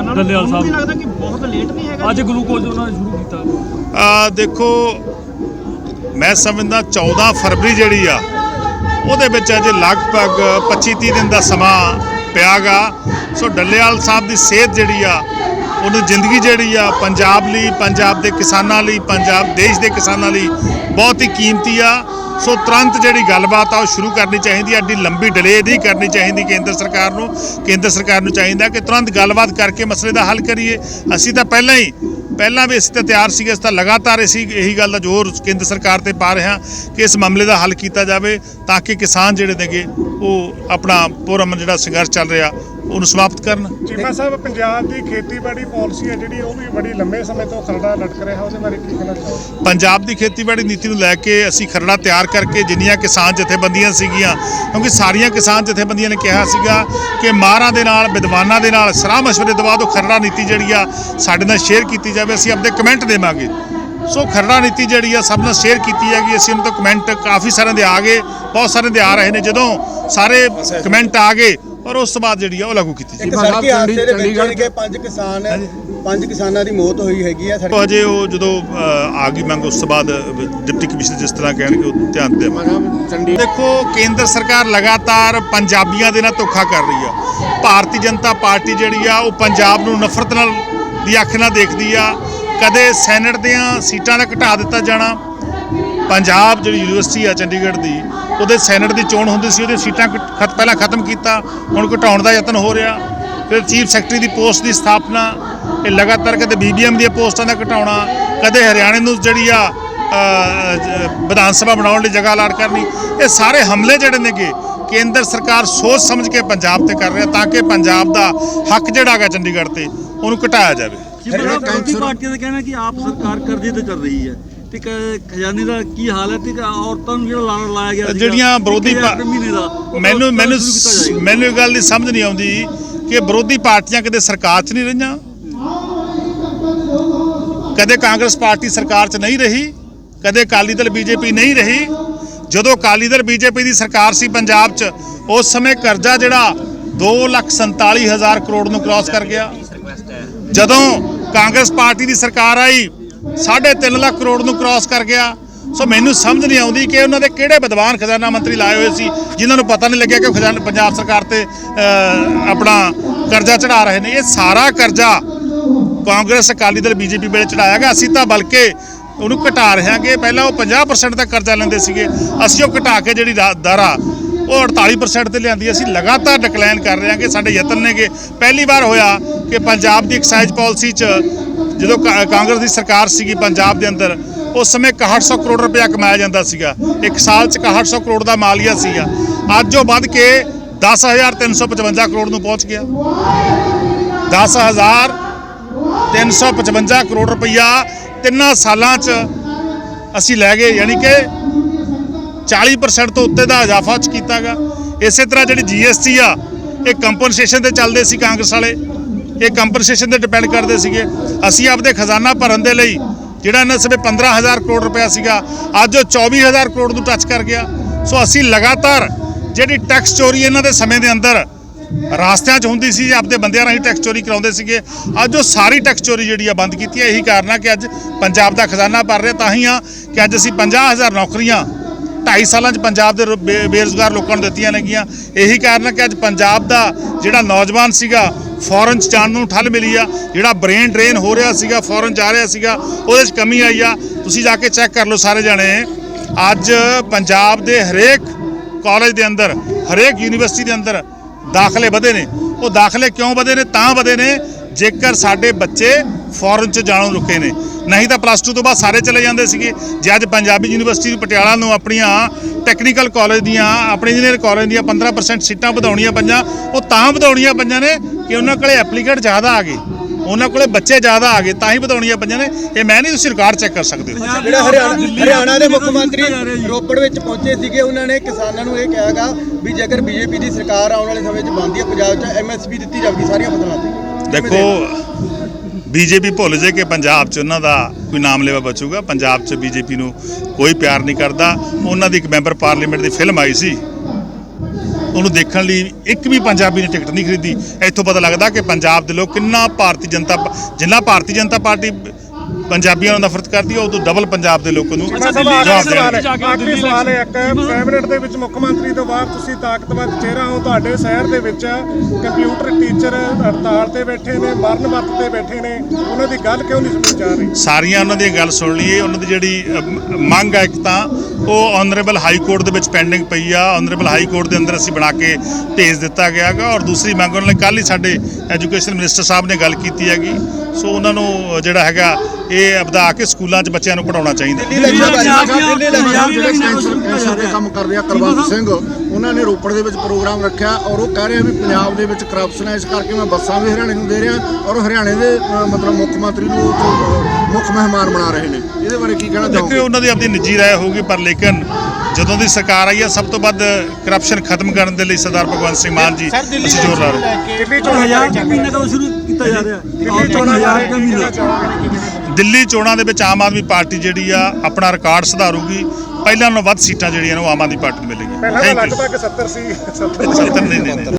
ਕਿਸਾਨਾਂ ਨੂੰ ਡੱਲੇਵਾਲ ਤੁਹਾਨੂੰ ਵੀ ਸਾਹਿਬ। ਲੱਗਦਾ ਕਿ ਬਹੁਤ ਲੇਟ ਨਹੀਂ ਹੈਗਾ ਅੱਜ ਗਲੂਕੋਜ਼ ਉਹਨਾਂ ਨੇ ਸ਼ੁਰੂ ਕੀਤਾ। ਆ ਦੇਖੋ ਮੈਂ ਸਮਝਦਾ 14 ਫਰਵਰੀ ਜਿਹੜੀ ਆ ਉਹਦੇ ਵਿੱਚ ਅਜੇ ਲਗਭਗ 25 30 ਦਿਨ ਦਾ ਸਮਾਂ ਪਿਆਗਾ। ਸੋ ਡੱਲੇਵਾਲ ਸਾਹਿਬ ਦੀ ਸਿਹਤ ਜਿਹੜੀ ਆ ਉਹਨੂੰ ਜ਼ਿੰਦਗੀ ਜਿਹੜੀ ਆ ਪੰਜਾਬ ਲਈ ਪੰਜਾਬ ਦੇ ਕਿਸਾਨਾਂ ਲਈ ਪੰਜਾਬ ਦੇਸ਼ ਦੇ ਕਿਸਾਨਾਂ ਲਈ ਬਹੁਤ ਹੀ ਕੀਮਤੀ ਆ। ਸੋ ਤੁਰੰਤ ਜਿਹੜੀ ਗੱਲਬਾਤ ਆ ਉਹ ਸ਼ੁਰੂ ਕਰਨੀ ਚਾਹੀਦੀ ਹੈ ਐਡੀ ਲੰਬੀ ਡਿਲੇ ਨਹੀਂ ਕਰਨੀ ਚਾਹੀਦੀ ਕੇਂਦਰ ਸਰਕਾਰ ਨੂੰ। ਕੇਂਦਰ ਸਰਕਾਰ ਨੂੰ ਚਾਹੀਦਾ ਕਿ ਤੁਰੰਤ ਗੱਲਬਾਤ ਕਰਕੇ ਮਸਲੇ ਦਾ ਹੱਲ ਕਰੀਏ। ਅਸੀਂ ਤਾਂ ਪਹਿਲਾਂ ਹੀ, ਪਹਿਲਾਂ ਵੀ ਅਸੀਂ ਤਾਂ ਤਿਆਰ ਸੀਗੇ, ਅਸੀਂ ਤਾਂ ਲਗਾਤਾਰ ਅਸੀਂ ਇਹੀ ਗੱਲ ਦਾ ਜ਼ੋਰ ਕੇਂਦਰ ਸਰਕਾਰ ਤੇ ਪਾ ਰਹੇ ਹਾਂ ਕਿ ਇਸ ਮਾਮਲੇ ਦਾ ਹੱਲ ਕੀਤਾ ਜਾਵੇ ਤਾਂ ਕਿ ਕਿਸਾਨ ਜਿਹੜੇ ਨੇਗੇ, ਉਹ ਆਪਣਾ ਪੂਰਾ ਜਿਹੜਾ ਸੰਘਰਸ਼ ਚੱਲ ਰਿਹਾ ਉਹਨੂੰ ਸਮਾਪਤ ਕਰਨ। ਚੀਮਾ ਸਾਹਿਬ ਪੰਜਾਬ ਦੀ ਖੇਤੀਬਾੜੀ ਪਾਲਿਸੀ ਹੈ ਜਿਹੜੀ ਉਹ ਵੀ ਬੜੀ ਲੰਮੇ ਸਮੇਂ ਤੋਂ ਖਰੜਾ ਲਟਕ ਰਿਹਾ ਉਹਦੇ ਬਾਰੇ ਕੀ ਕਹਿਣਾ ਚਾਹੋਗੇ? ਪੰਜਾਬ ਦੀ ਖੇਤੀਬਾੜੀ ਨੀਤੀ ਨੂੰ ਲੈ ਕੇ ਅਸੀਂ ਖਰੜਾ ਤਿਆਰ ਕਰਕੇ ਜਿੰਨੀਆਂ ਕਿਸਾਨ ਜਥੇਬੰਦੀਆਂ ਸੀਗੀਆਂ ਕਿਉਂਕਿ ਸਾਰੀਆਂ ਕਿਸਾਨ ਜਥੇਬੰਦੀਆਂ ਨੇ ਕਿਹਾ ਸੀਗਾ ਕਿ ਮਾਰਾਂ ਦੇ ਨਾਲ ਵਿਦਵਾਨਾਂ ਦੇ ਨਾਲ ਸਲਾਹ ਮਸ਼ਵਰੇ ਤੋਂ ਬਾਅਦ ਉਹ ਖਰੜਾ ਨੀਤੀ ਜਿਹੜੀ ਆ ਸਾਡੇ ਨਾਲ ਸ਼ੇਅਰ ਕੀਤੀ ਜਾਵੇ ਅਸੀਂ ਆਪਣੇ ਕਮੈਂਟ ਦੇਵਾਂਗੇ। ਸੋ ਖਰੜਾ ਨੀਤੀ ਜਿਹੜੀ ਆ ਸਭ ਨਾਲ ਸ਼ੇਅਰ ਕੀਤੀ ਹੈਗੀ ਅਸੀਂ ਉਹਨਾਂ ਤੋਂ ਕਮੈਂਟ ਕਾਫੀ ਸਾਰਿਆਂ ਦੇ ਆ ਗਏ ਬਹੁਤ ਸਾਰਿਆਂ ਦੇ ਆ ਰਹੇ ਨੇ ਜਦੋਂ ਸਾਰੇ ਕਮੈਂਟ ਆ ਗਏ ਔਰ ਉਸ ਤੋਂ ਬਾਅਦ ਜਿਹੜੀ ਆ ਉਹ ਲਾਗੂ ਕੀਤੀ ਇੱਕ ਸੜਕੀ ਹਾਦਸੇ ਦੇ ਵਿੱਚ ਜਾਣੀ ਕਿ ਪੰਜ ਕਿਸਾਨ ਪੰਜ ਕਿਸਾਨਾਂ ਦੀ ਮੌਤ ਹੋਈ ਹੈਗੀ ਆ ਸੜਕ ਉਹ ਅਜੇ ਉਹ ਜਦੋਂ ਆ ਗਈ ਮੰਗ ਉਸ ਤੋਂ ਬਾਅਦ ਡਿਪਟੀ ਕਮਿਸ਼ਨਰ ਜਿਸ ਤਰ੍ਹਾਂ ਕਹਿਣਗੇ ਉਹ ਧਿਆਨ ਦੇਵਾਂਗੇ। ਦੇਖੋ ਕੇਂਦਰ ਸਰਕਾਰ ਲਗਾਤਾਰ ਪੰਜਾਬੀਆਂ ਦੇ ਨਾਲ ਧੋਖਾ ਕਰ ਰਹੀ ਆ। ਭਾਰਤੀ ਜਨਤਾ ਪਾਰਟੀ ਜਿਹੜੀ ਆ ਉਹ ਪੰਜਾਬ ਨੂੰ ਨਫ਼ਰਤ ਨਾਲ ਦੀ ਅੱਖ ਨਾਲ ਦੇਖਦੀ ਆ। ਕਦੇ ਸੈਨੇਟ ਦੀਆਂ ਸੀਟਾਂ ਦਾ ਘਟਾ ਦਿੱਤਾ ਜਾਣਾ। ਪੰਜਾਬ ਜਿਹੜੀ ਯੂਨੀਵਰਸਿਟੀ ਆ ਚੰਡੀਗੜ੍ਹ ਦੀ ਉਹਦੇ ਸੈਨੇਟ ਦੀ ਚੋਣ ਹੁੰਦੀ ਸੀ ਉਹਦੇ ਸੀਟਾਂ ਖਤ ਪਹਿਲਾਂ ਖਤਮ ਕੀਤਾ ਹੁਣ ਘਟਾਉਣ ਦਾ ਯਤਨ ਹੋ ਰਿਹਾ। ਫਿਰ ਚੀਫ ਸੈਕਟਰੀ ਦੀ ਪੋਸਟ ਦੀ ਸਥਾਪਨਾ ਇਹ ਲਗਾਤਾਰ ਕਦੇ ਬੀਬੀਐਮ ਦੀਆਂ ਪੋਸਟਾਂ ਦਾ ਘਟਾਉਣਾ ਕਦੇ ਹਰਿਆਣੇ ਨੂੰ ਜਿਹੜੀ ਆ ਵਿਧਾਨ ਸਭਾ ਬਣਾਉਣ ਲਈ ਜਗ੍ਹਾ ਅਲਾਟ ਕਰਨੀ ਇਹ ਸਾਰੇ ਹਮਲੇ ਜਿਹੜੇ ਨੇਗੇ ਕੇਂਦਰ ਸਰਕਾਰ ਸੋਚ ਸਮਝ ਕੇ ਪੰਜਾਬ ਤੇ ਕਰ ਰਿਹਾ ਤਾਂ ਕਿ ਪੰਜਾਬ ਦਾ ਹੱਕ ਜਿਹੜਾ ਹੈਗਾ ਚੰਡੀਗੜ੍ਹ ਤੇ ਉਹਨੂੰ ਘਟਾਇਆ ਜਾਵੇ। ਜਿਵੇਂ ਵਿਰੋਧੀ ਪਾਰਟੀਆਂ ਦਾ ਕਹਿਣਾ ਕਿ ਆਪ ਸਰਕਾਰ ਕਰਜ਼ੇ ਤੇ ਚੱਲ ਰਹੀ ਹੈ। ਤੇ ਕ- ਖਜ਼ਾਨੇ ਦਾ ਕੀ ਹਾਲ ਹੈ? ਤੇ ਕ- ਔਰਤਾਂ ਨੂੰ ਜਿਹੜਾ ਲਾਣਾ ਲਾਇਆ ਗਿਆ ਸੀਗਾ, ਜਿਹੜੀਆਂ ਵਿਰੋਧੀ ਇੱਕ ਹਜ਼ਾਰ ਪਾ- ਰੁਪਏ ਮਹੀਨੇ ਦਾ। ਉਹ ਮੈਨੂੰ ਮੈਨੂੰ ਸ਼ੁਰੂ ਕੀਤਾ ਜਾਏਗਾ। ਮੈਨੂੰ ਇਹ ਗੱਲ ਦੀ ਸਮਝ ਨਹੀਂ ਆਉਂਦੀ ਕਿ ਵਿਰੋਧੀ ਪਾਰਟੀਆਂ ਕਦੇ ਸਰਕਾਰ 'ਚ ਨਹੀਂ ਰਹੀਆਂ। ਕਦੇ ਕਾਂਗਰਸ ਪਾਰਟੀ ਸਰਕਾਰ 'ਚ ਨਹੀਂ ਰਹੀ। ਕਦੇ ਅਕਾਲੀ ਦਲ ਬੀਜੇਪੀ ਨਹੀਂ ਰਹੀ। ਜਦੋਂ ਅਕਾਲੀ ਦਲ ਬੀਜੇਪੀ ਦੀ ਸਰਕਾਰ ਸੀ ਪੰਜਾਬ 'ਚ ਉਸ ਸਮੇਂ ਕਰਜ਼ਾ ਜਿਹੜਾ 247000 ਕਰੋੜ ਨੂੰ ਕ੍ਰਾਸ ਕਰ ਗਿਆ। ਜਦੋਂ ਕਾਂਗਰਸ ਪਾਰਟੀ ਦੀ ਸਰਕਾਰ ਆਈ 3.5 ਲੱਖ ਕਰੋੜ ਨੂੰ ਕ੍ਰਾਸ ਕਰ ਗਿਆ। ਸੋ ਮੈਨੂੰ ਸਮਝ ਨਹੀਂ ਆਉਂਦੀ ਕਿ ਉਹਨਾਂ ਦੇ ਕਿਹੜੇ ਵਿਦਵਾਨ ਖਜ਼ਾਨਾ ਮੰਤਰੀ ਲਾਏ ਹੋਏ ਸੀ, ਜਿਨ੍ਹਾਂ ਨੂੰ ਪਤਾ ਨਹੀਂ ਲੱਗਿਆ ਕਿ ਉਹ ਖਜ਼ਾਨਾ ਪੰਜਾਬ ਸਰਕਾਰ ਤੇ ਆਪਣਾ ਕਰਜ਼ਾ ਚੜਾ ਰਹੇ ਨੇ। ਇਹ ਸਾਰਾ ਕਰਜ਼ਾ ਕਾਂਗਰਸ, ਅਕਾਲੀ ਦਲ, ਬੀਜੇਪੀ ਵੇਲੇ ਚੜਾਇਆ ਗਿਆ। ਅਸੀਂ ਤਾਂ ਬਲਕਿ ਉਹਨੂੰ ਘਟਾ ਰਹੇ ਹਾਂਗੇ। ਪਹਿਲਾਂ ਉਹ 50% ਦਾ ਕਰਜ਼ਾ ਲੈਂਦੇ ਸੀਗੇ। ਅਸੀਂ ਉਹ ਘਟਾ ਕੇ ਜਿਹੜੀ ਦਰ ਆ ਉਹ 48% ਤੇ ਲਿਆਂਦੀ। ਅਸੀਂ ਲਗਾਤਾਰ ਡਿਕਲਾਈਨ ਕਰ ਰਹੇ ਹਾਂਗੇ। ਸਾਡੇ ਯਤਨ ਨੇਗੇ। ਪਹਿਲੀ ਵਾਰ ਹੋਇਆ ਕਿ ਪੰਜਾਬ ਦੀ ਐਕਸਾਈਜ਼ ਪਾਲਿਸੀ 'ਚ ਜਦੋਂ ਕਾ- ਕਾਂਗਰਸ ਦੀ ਸਰਕਾਰ ਸੀਗੀ ਪੰਜਾਬ ਦੇ ਅੰਦਰ, ਉਸ ਸਮੇਂ 6100 ਕਰੋੜ ਰੁਪਇਆ ਕਮਾਇਆ ਜਾਂਦਾ ਸੀਗਾ। ਇੱਕ ਸਾਲ 'ਚ 6100 ਕਰੋੜ ਦਾ ਮਾਲੀਆ ਸੀਗਾ। ਅੱਜ ਉਹ ਵੱਧ ਕੇ 10355 ਕਰੋੜ ਨੂੰ ਪਹੁੰਚ ਗਿਆ। 10355 ਕਰੋੜ ਰੁਪਇਆ ਤਿੰਨਾਂ ਸਾਲਾਂ 'ਚ ਅਸੀਂ ਲੈ ਗਏ। ਯਾਨੀ ਕਿ 40% ਤੋਂ ਉੱਤੇ ਦਾ ਇਜ਼ਾਫਾ ਚ ਕੀਤਾਗਾ। ਇਸੇ ਤਰ੍ਹਾਂ ਜਿਹੜੀ ਜੀਐਸਟੀ ਆ, ਇਹ ਕੰਪਨਸੇਸ਼ਨ ਤੇ ਚੱਲਦੇ ਸੀ ਕਾਂਗਰਸ ਵਾਲੇ। ਇਹ ਕੰਪਨਸੇਸ਼ਨ ਤੇ ਡਿਪੈਂਡ ਕਰਦੇ ਸੀਗੇ। ਅਸੀਂ ਆਪਦੇ ਖਜ਼ਾਨਾ ਭਰਨ ਦੇ ਲਈ, ਜਿਹੜਾ ਇਹਨਾਂ ਸਮੇਂ 15000 ਕਰੋੜ ਰੁਪਇਆ ਸੀਗਾ, ਅੱਜ ਉਹ 24000 ਕਰੋੜ ਨੂੰ ਟੱਚ ਕਰ ਗਿਆ। ਸੋ ਅਸੀਂ ਲਗਾਤਾਰ ਜਿਹੜੀ ਟੈਕਸ ਚੋਰੀ ਇਹਨਾਂ ਦੇ ਸਮੇਂ ਦੇ ਅੰਦਰ ਰਾਸਤਿਆਂ 'ਚ ਹੁੰਦੀ ਸੀ, ਆਪਦੇ ਬੰਦਿਆਂ ਰਾਹੀਂ ਟੈਕਸ ਚੋਰੀ ਕਰਾਉਂਦੇ ਸੀਗੇ, ਅੱਜ ਉਹ ਸਾਰੀ ਟੈਕਸ ਚੋਰੀ ਜਿਹੜੀ ਆ ਬੰਦ ਕੀਤੀ ਹੈ ਇਹੀ ਕਾਰਨ ਆ ਕਿ ਅੱਜ ਪੰਜਾਬ ਦਾ ਖਜ਼ਾਨਾ ਭਰ ਰਿਹਾ। ਤਾਂ ਹੀ ਆ ਕਿ ਅੱਜ ਅਸੀਂ 50000 ਨੌਕਰੀਆਂ 2.5 ਸਾਲਾਂ 'ਚ ਪੰਜਾਬ ਦੇ ਰੋ- ਬੇ- ਬੇਰੁਜ਼ਗਾਰ ਲੋਕਾਂ ਨੂੰ ਦਿੱਤੀਆਂ ਨੇਗੀਆਂ ਇਹੀ ਕਾਰਨ ਹੈ ਕਿ ਅੱਜ ਪੰਜਾਬ ਦਾ ਜਿਹੜਾ ਨੌਜਵਾਨ ਸੀਗਾ, ਫੋਰਨ 'ਚ ਜਾਣ ਨੂੰ ਠੱਲ ਮਿਲੀ ਆ। ਜਿਹੜਾ ਬ੍ਰੇਨ ਡਰੇਨ ਹੋ ਰਿਹਾ ਸੀਗਾ, ਫੋਰਨ ਜਾ ਰਿਹਾ ਸੀਗਾ, ਉਹਦੇ 'ਚ ਕਮੀ ਆਈ ਆ। ਤੁਸੀਂ ਜਾ ਕੇ ਚੈੱਕ ਕਰ ਲਓ ਸਾਰੇ ਜਣੇ। ਅੱਜ ਪੰਜਾਬ ਦੇ ਹਰੇਕ ਕਾਲਜ ਦੇ ਅੰਦਰ, ਹਰੇਕ ਯੂਨੀਵਰਸਿਟੀ ਦੇ ਅੰਦਰ ਦਾਖਲੇ ਵਧੇ ਨੇ। ਉਹ ਦਾਖਲੇ ਕਿਉਂ ਵਧੇ ਨੇ? ਤਾਂ ਵਧੇ ਨੇ ਜੇਕਰ ਸਾਡੇ ਬੱਚੇ ਫੋਰਨ ਚ ਜਾਣੋਂ ਰੁਕੇ ਨੇ। ਨਹੀਂ ਤਾਂ ਪਲੱਸ 2 ਤੋਂ ਬਾਅਦ ਸਾਰੇ ਚਲੇ ਜਾਂਦੇ ਸੀਗੇ। ਜੇ ਅੱਜ ਪੰਜਾਬੀ ਯੂਨੀਵਰਸਿਟੀ ਪਟਿਆਲਾ ਨੂੰ ਆਪਣੀਆਂ ਟੈਕਨੀਕਲ ਕਾਲਜ ਦੀਆਂ ਆਪਣੇ ਇੰਜੀਨੀਅਰ ਕਾਲਜ ਦੀਆਂ 15% ਸੀਟਾਂ ਵਧਾਉਣੀਆਂ ਪਈਆਂ ਉਹ ਤਾਂ ਵਧਾਉਣੀਆਂ ਪਈਆਂ ਨੇ ਕਿ ਉਹਨਾਂ ਕੋਲੇ ਐਪਲੀਕੈਂਟ ਜ਼ਿਆਦਾ ਆ ਗਏ। ਉਹਨਾਂ ਕੋਲੇ ਬੱਚੇ ਜ਼ਿਆਦਾ ਆ ਗਏ ਤਾਂ ਹੀ ਵਧਾਉਣੀਆਂ ਪਈਆਂ ਨੇ। ਇਹ ਮੈਂ ਨਹੀਂ ਤੁਸੀਂ ਰਿਕਾਰਡ ਚੈੱਕ ਕਰ ਸਕਦੇ ਹੋ। ਜਿਹੜਾ ਹਰਿਆਣਾ ਹਰਿਆਣਾ ਦੇ ਮੁੱਖ ਮੰਤਰੀ ਰੋਪੜ ਵਿੱਚ ਪਹੁੰਚੇ ਸੀਗੇ ਉਹਨਾਂ ਨੇ ਕਿਸਾਨਾਂ ਨੂੰ ਇਹ ਕਿਹਾਗਾ ਵੀ ਜੇਕਰ ਬੀਜੇਪੀ ਦੀ ਸਰਕਾਰ ਆਉਣ ਵਾਲੇ ਸਮੇਂ 'ਚ ਬਣਦੀ ਹੈ ਪੰਜਾਬ 'ਚ ਐਮਐਸਪੀ ਦਿੱਤੀ ਜਾਵੇਗੀ ਸਾਰੀਆਂ ਫਸਲਾਂ ਤੇ। ਦੇਖੋ ਬੀਜੇਪੀ ਭੁੱਲ ਜੇ ਕਿ ਪੰਜਾਬ 'ਚ ਉਹਨਾਂ ਦਾ ਕੋਈ ਨਾਮ ਲੈਵਾ ਬਚੂਗਾ। ਪੰਜਾਬ 'ਚ ਬੀਜੇਪੀ ਨੂੰ ਕੋਈ ਪਿਆਰ ਨਹੀਂ ਕਰਦਾ। ਉਹਨਾਂ ਦੀ ਇੱਕ ਮੈਂਬਰ ਪਾਰਲੀਮੈਂਟ ਦੀ ਫਿਲਮ ਆਈ ਸੀ। ਉਹਨੂੰ ਦੇਖਣ ਲਈ ਇੱਕ ਵੀ ਪੰਜਾਬੀ ਨੇ ਟਿਕਟ ਨਹੀਂ ਖਰੀਦੀ। ਇੱਥੋਂ ਪਤਾ ਲੱਗਦਾ ਕਿ ਪੰਜਾਬ ਦੇ ਲੋਕ ਕਿੰਨਾ ਭਾਰਤੀ ਜਨਤਾ, ਜਿੰਨਾ ਭਾਰਤੀ ਜਨਤਾ ਪਾਰਟੀ ਪੰਜਾਬੀਆਂ ਨੂੰ ਨਫ਼ਰਤ ਕਰਦੀ ਹੈ ਉਦੋਂ ਡਬਲ ਪੰਜਾਬ ਦੇ ਲੋਕਾਂ ਨੂੰ ਜਵਾਬ ਹੈ ਆਖਰੀ ਸਵਾਲ ਹੈ ਇੱਕ ਕੈਬਨਿਟ ਦੇ ਵਿੱਚ ਮੁੱਖ ਮੰਤਰੀ ਤੋਂ ਬਾਅਦ ਤੁਸੀਂ ਤਾਕਤਵਰ ਚਿਹਰਾ ਹੋ ਤੁਹਾਡੇ ਸ਼ਹਿਰ ਦੇ ਵਿੱਚ ਕੰਪਿਊਟਰ ਟੀਚਰ ਹੜਤਾਲ ਤੇ ਬੈਠੇ ਨੇ ਮਰਨ ਮੱਤ ਤੇ ਬੈਠੇ ਨੇ ਉਹਨਾਂ ਦੀ ਗੱਲ ਕਿਉਂ ਨਹੀਂ ਸੁਣੀ ਜਾ ਰਹੀ? ਸਾਰੀਆਂ ਉਹਨਾਂ ਦੀ ਗੱਲ ਸੁਣ ਲਈਏ ਉਹਨਾਂ ਦੀ ਜਿਹੜੀ ਮੰਗ ਹੈ ਇੱਕ ਤਾਂ ਉਹ ਆਨਰੇਬਲ ਹਾਈ ਕੋਰਟ ਦੇ ਵਿੱਚ ਪੈਂਡਿੰਗ ਪਈ ਆ ਆਨਰੇਬਲ ਹਾਈ ਕੋਰਟ ਦੇ ਅੰਦਰ ਅਸੀਂ ਬਣਾ ਕੇ ਭੇਜ ਦਿੱਤਾ ਗਿਆ ਹੈਗਾ ਔਰ ਦੂਸਰੀ ਮੰਗ ਉਹਨਾਂ ਨੇ ਕੱਲ ਹੀ ਸਾਡੇ ਐਜੂਕੇਸ਼ਨ ਮਿਨਿਸਟਰ ਸਾਹਿਬ ਨੇ ਗੱਲ ਕੀਤੀ ਹੈਗੀ ਸੋ ਉਹਨਾਂ ਨੂੰ ਜਿਹੜਾ ਹੈਗਾ ਇਹ ਵਧਾ ਕੇ ਸਕੂਲਾਂ 'ਚ ਬੱਚਿਆਂ ਨੂੰ ਪੜਾਉਣਾ ਚਾਹੀਦਾ। ਕੰਮ ਸਿੰਘ। ਉਹਨਾਂ ਨੇ ਰੋਪੜ ਦੇ ਵਿੱਚ ਪ੍ਰੋਗਰਾਮ ਰੱਖਿਆ ਔਰ ਉਹ ਕਹਿ ਰਹੇ ਆ ਵੀ ਪੰਜਾਬ ਦੇ ਵਿੱਚ ਕਰਪਸ਼ਨ ਹੈ ਇਸ ਕਰਕੇ ਮੈਂ ਬੱਸਾਂ ਵੀ ਹਰਿਆਣੇ ਨੂੰ ਦੇ ਰਿਹਾ ਔਰ ਹਰਿਆਣੇ ਦੇ ਅ, ਮਤਲਬ ਮੁੱਖ ਮੰਤਰੀ ਨੂੰ ਉਹ ਅ, ਮੁੱਖ ਮਹਿਮਾਨ ਬਣਾ ਰਹੇ ਨੇ। ਇਹਦੇ ਬਾਰੇ ਕੀ ਕਹਿਣਾ ਦੇਖੋ ਉਹਨਾਂ ਦੀ ਆਪਣੀ ਨਿੱਜੀ ਰਾਏ ਹੋਊਗੀ ਪਰ ਲੇਕਿਨ ਜਦੋਂ ਦੀ ਸਰਕਾਰ ਆਈ ਹੈ ਸਭ ਤੋਂ ਵੱਧ ਕਰਪਸ਼ਨ ਖਤਮ ਕਰਨ ਦੇ ਲਈ ਸਰਦਾਰ ਭਗਵੰਤ ਸਿੰਘ ਮਾਨ ਜੀ ਅਸੀਂ ਜ਼ੋਰ ਲਾ ਰਹੇ ਹਾਂ। ਦਿੱਲੀ ਚੋਣ ਚੋਣਾਂ ਹਜ਼ਾਰ ਬਾਰੇ ਰੁਪਏ ਮਹੀਨੇ ਕਦੋਂ ਸ਼ੁਰੂ ਕੀਤਾ ਜਾ ਰਿਹਾ। ਦਿੱਲੀ ਚੋਣਾਂ ਹਜ਼ਾਰ ਬਾਰੇ ਰੁਪਏ ਕੀ ਮਹੀਨਾ। ਦਿੱਲੀ ਚੋਣਾਂ ਦੇ ਵਿੱਚ ਆਮ ਆਦਮੀ ਪਾਰਟੀ ਜਿਹੜੀ ਆ ਆਪਣਾ ਰਿਕਾਰਡ ਸੁਧਾਰੂਗੀ। ਪਹਿਲਾਂ ਨਾਲੋਂ ਵੱਧ ਸੀਟਾਂ ਜਿਹੜੀਆਂ ਨੇ ਉਹ ਆਮ ਆਦਮੀ ਪਾਰਟੀ ਨੂੰ ਮਿਲੇਗੀਆਂ ਪਹਿਲਾਂ ਤਾਂ ਥੈਂਕ ਯੂ ਲੱਗਦਾ ਕਿ 70 ਸੀ 70 ਸੱਤਰ ਨਹੀਂ ਨਹੀਂ ਨਹੀਂ।